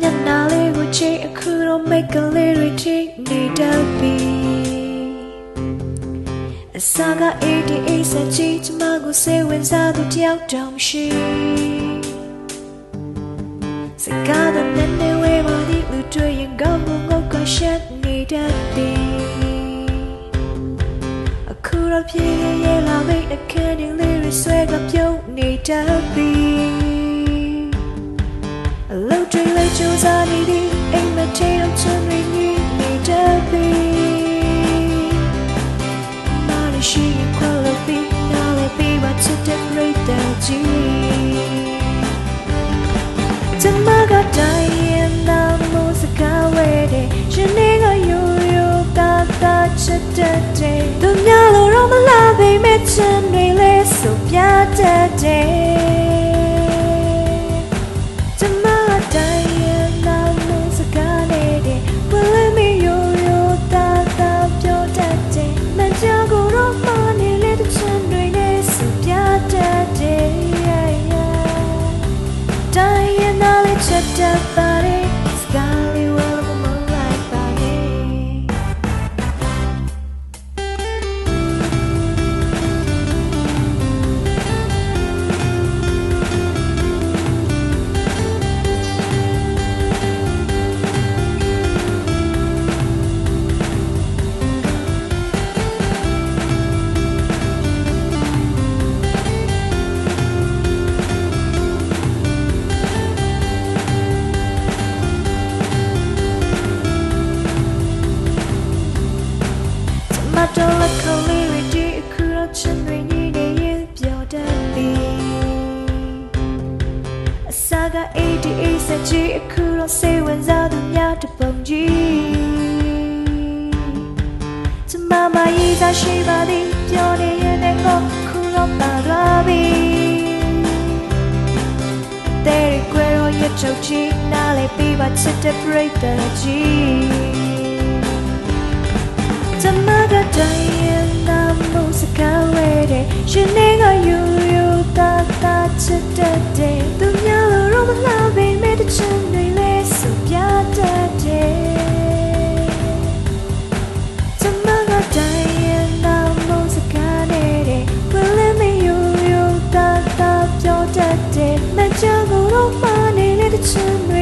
မျက်နှာလေးကိုကြည့်အခုတော့ make a little tea နေတတ်ပြီအစားက88စကြည့်ကျမကိုစိတ်ဝင်စားသူတယောက်တောင်ရှိစကားတော့နည်းနည်းဝေးပါသည်လူတွေရင်ကောင်းမှုငုတ်ကရှက်နေတတ်ပြီအခုတော့ပြေးရဲလာမိတ်အခန်းလေးတွေဆွဲကပြုံးနေတတ်ပြီအလုပ်တွေလို က်ကြိုးစားနေသည်အိမ်မထေတော့ချမ်းတွေညှိနေတတ်ပြီမာရရှိရင်ခွဲလို့ပြီးနားလည်းပြီးပါချစ်တဲ့ပြိတ္တာကြီးကျမကတိုင်းရင်နာမိုးစကားဝဲတဲ့ရှင်နေကရိုးရိုးသားသားချစ်တဲ့တဲ့သူများလိုတော့မလားပေမဲ့ချင်တွေ ရဲ့နာလေးချက် တော်လက်ခုံလေးတွေဒီအခုတော့ချင်တွေညီနေရင်ပြောတတ်ပြီအစားက88စကြည့်အခုတော့စေဝင်စားသူများတပုံကြီးကျမမရေးစားရှိပါသည်ပြောနေရင်လည်းငေါခုတော့ပါသွားပြီတဲ့ကွယ်ရောရချုပ်ချီနားလေပြီးပါချစ် ရှင်နေကယူယူတာတာချစ်တဲ့တဲ့သူများလိုတော့မလားပေမဲ့တချင်တွေလဲဆိုပြတတ်တဲ့ကျမကတိုင်းရင်နာမို့စကားနဲ့တဲ့ဝဲလည်းမယူယူတာတာပြောတတ်တဲ့မကြောက်တော့မနေလေတချင်တွေ